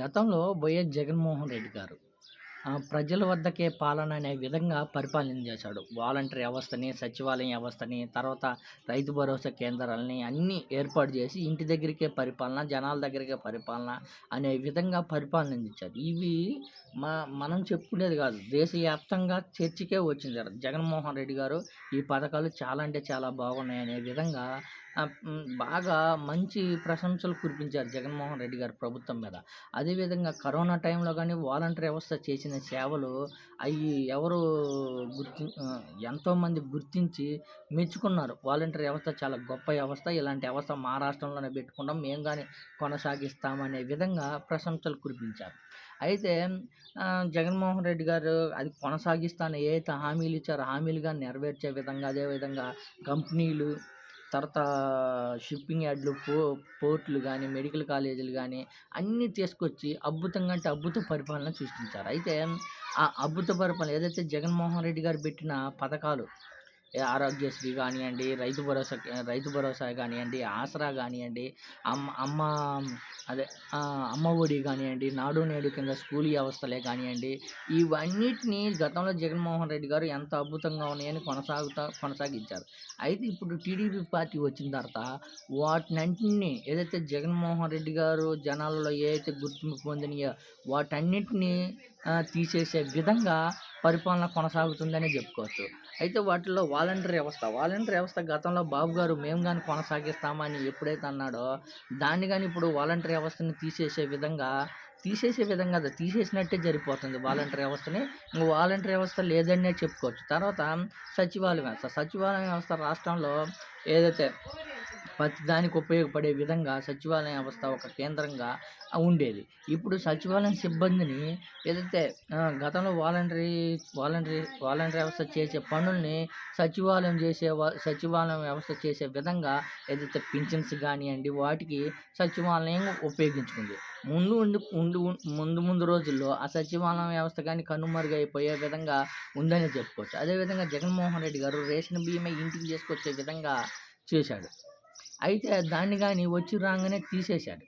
గతంలో వైఎస్ జగన్మోహన్ రెడ్డి గారు ప్రజల వద్దకే పాలన అనే విధంగా పరిపాలన చేశాడు. వాలంటరీ వ్యవస్థని సచివాలయం వ్యవస్థని తర్వాత రైతు భరోసా కేంద్రాలని అన్నీ ఏర్పాటు చేసి ఇంటి దగ్గరికే పరిపాలన జనాల దగ్గరికే పరిపాలన అనే విధంగా పరిపాలన అందించారు. ఇవి మా మనం చెప్పుకునేది కాదు. దేశవ్యాప్తంగా చర్చకే వచ్చింది. జగన్మోహన్ రెడ్డి గారు ఈ పథకాలు చాలా అంటే చాలా బాగున్నాయి అనే విధంగా బాగా మంచి ప్రశంసలు కురిపించారు జగన్మోహన్ రెడ్డి గారు ప్రభుత్వం మీద. అదేవిధంగా కరోనా టైంలో కానీ వాలంటీర్ వ్యవస్థ చేసిన సేవలు అవి ఎవరు గుర్తి ఎంతోమంది గుర్తించి మెచ్చుకున్నారు. వాలంటీర్ వ్యవస్థ చాలా గొప్ప వ్యవస్థ. ఇలాంటి వ్యవస్థ మా రాష్ట్రంలోనే పెట్టుకుంటాం. మేము కానీ కొనసాగిస్తామనే విధంగా ప్రశంసలు కురిపించారు. అయితే జగన్మోహన్ రెడ్డి గారు అది కొనసాగిస్తాను ఏ అయితే హామీలు ఇచ్చారో హామీలుగా నెరవేర్చే విధంగా అదేవిధంగా కంపెనీలు తర్వాత షిప్పింగ్ యార్డ్లు పో పోర్ట్లు కానీ మెడికల్ కాలేజీలు కానీ అన్నీ తీసుకొచ్చి అద్భుతంగా అంటే అద్భుత పరిపాలన సృష్టించారు. అయితే ఆ అద్భుత పరిపాలన ఏదైతే జగన్మోహన్ రెడ్డి గారు పెట్టిన పథకాలు ఆరోగ్యశ్రీ కానివ్వండి రైతు భరోసా రైతు భరోసా కానివ్వండి ఆసరా కానివ్వండి అమ్మ అమ్మ అదే అమ్మ ఒడి కానివ్వండి నాడు నేడు కింద స్కూల్ వ్యవస్థలే కానివ్వండి ఇవన్నిటిని గతంలో జగన్మోహన్ రెడ్డి గారు ఎంత అద్భుతంగా ఉన్నాయని కొనసాగుతా కొనసాగించారు. అయితే ఇప్పుడు టీడీపీ పార్టీ వచ్చిన తర్వాత వాటినన్నింటినీ ఏదైతే జగన్మోహన్ రెడ్డి గారు జనాలలో ఏ అయితే గుర్తింపు పొందినాయో వాటన్నిటిని తీసేసే విధంగా పరిపాలన కొనసాగుతుందనే చెప్పుకోవచ్చు. అయితే వాటిల్లో వాలంటీర్ వ్యవస్థ. వాలంటీర్ వ్యవస్థ గతంలో బాబు గారు మేము కానీ కొనసాగిస్తామని ఎప్పుడైతే అన్నాడో దాన్ని కానీ ఇప్పుడు వాలంటీర్ వ్యవస్థని తీసేసే విధంగా తీసేసే విధంగా అది తీసేసినట్టే జరిగిపోతుంది వాలంటీర్ వ్యవస్థని. ఇంక వాలంటీర్ వ్యవస్థ లేదనే చెప్పుకోవచ్చు. తర్వాత సచివాలయం వ్యవస్థ. సచివాలయం వ్యవస్థ రాష్ట్రంలో ఏదైతే ప్రతి దానికి ఉపయోగపడే విధంగా సచివాలయం వ్యవస్థ ఒక కేంద్రంగా ఉండేది. ఇప్పుడు సచివాలయం సిబ్బందిని ఏదైతే గతంలో వాలంటరీ వాలంటరీ వాలంటరీ వ్యవస్థ చేసే పనుల్ని సచివాలయం చేసే సచివాలయం వ్యవస్థ చేసే విధంగా ఏదైతే పింఛన్స్ కానివ్వండి వాటికి సచివాలయం ఉపయోగించుకుంది. ముందు ఉండి ఉండి ముందు ముందు రోజుల్లో ఆ సచివాలయం వ్యవస్థ కానీ కనుమరుగైపోయే విధంగా ఉందని చెప్పుకోవచ్చు. అదేవిధంగా జగన్మోహన్ రెడ్డి గారు రేషన్ బియ్యమే ఇంటికి చేసుకొచ్చే విధంగా చేశాడు. అయితే దాన్ని కానీ వచ్చి రాగానే తీసేశాడు.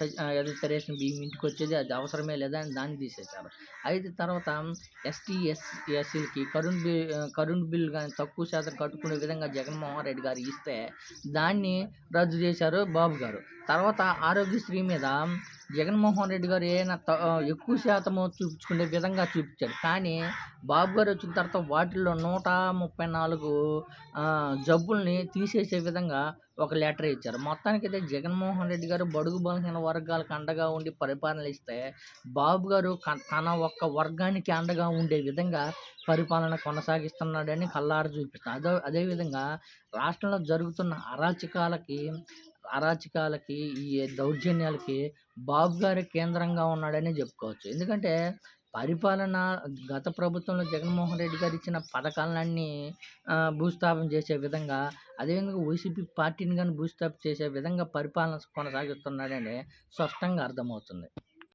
స- రేషన్ బియ్యం ఇంటికి వచ్చేది అది అవసరమే లేదా అని దాన్ని తీసేశారు అయితే తర్వాత ఎస్టీ ఎస్ ఎస్సీలకి కరెంట్ బిల్ కరెంట్ బిల్ కానీ తక్కువ శాతం కట్టుకునే విధంగా జగన్మోహన్ రెడ్డి గారు ఇస్తే దాన్ని రద్దు చేశారు బాబు గారు. తర్వాత ఆరోగ్యశ్రీ మీద జగన్మోహన్ రెడ్డి గారు ఏమైనా త- ఎక్కువ శాతము చూపించుకునే విధంగా చూపించాడు. కానీ బాబు గారు వచ్చిన తర్వాత వాటిల్లో నూట ముప్పై నాలుగు జబ్బుల్ని తీసేసే విధంగా ఒక లెటర్ ఇచ్చారు. మొత్తానికి అయితే జగన్మోహన్ రెడ్డి గారు బడుగు బలహీన వర్గాలకు అండగా ఉండి పరిపాలన ఇస్తే బాబు గారు తన ఒక్క వర్గానికి అండగా ఉండే విధంగా పరిపాలన కొనసాగిస్తున్నాడని కల్లారు చూపిస్తాను అదే అదేవిధంగా రాష్ట్రంలో జరుగుతున్న అరాచకాలకి అరాచకాలకి ఈ దౌర్జన్యాలకి బాబు గారి కేంద్రంగా ఉన్నాడనే చెప్పుకోవచ్చు. ఎందుకంటే పరిపాలన గత ప్రభుత్వంలో జగన్మోహన్ రెడ్డి గారు ఇచ్చిన పథకాలన్నీ ఆ, భూస్థాపన చేసే విధంగా అదేవిధంగా వైసీపీ పార్టీని కానీ భూస్థాపన చేసే విధంగా పరిపాలన కొనసాగిస్తున్నాడని స్పష్టంగా అర్థమవుతుంది.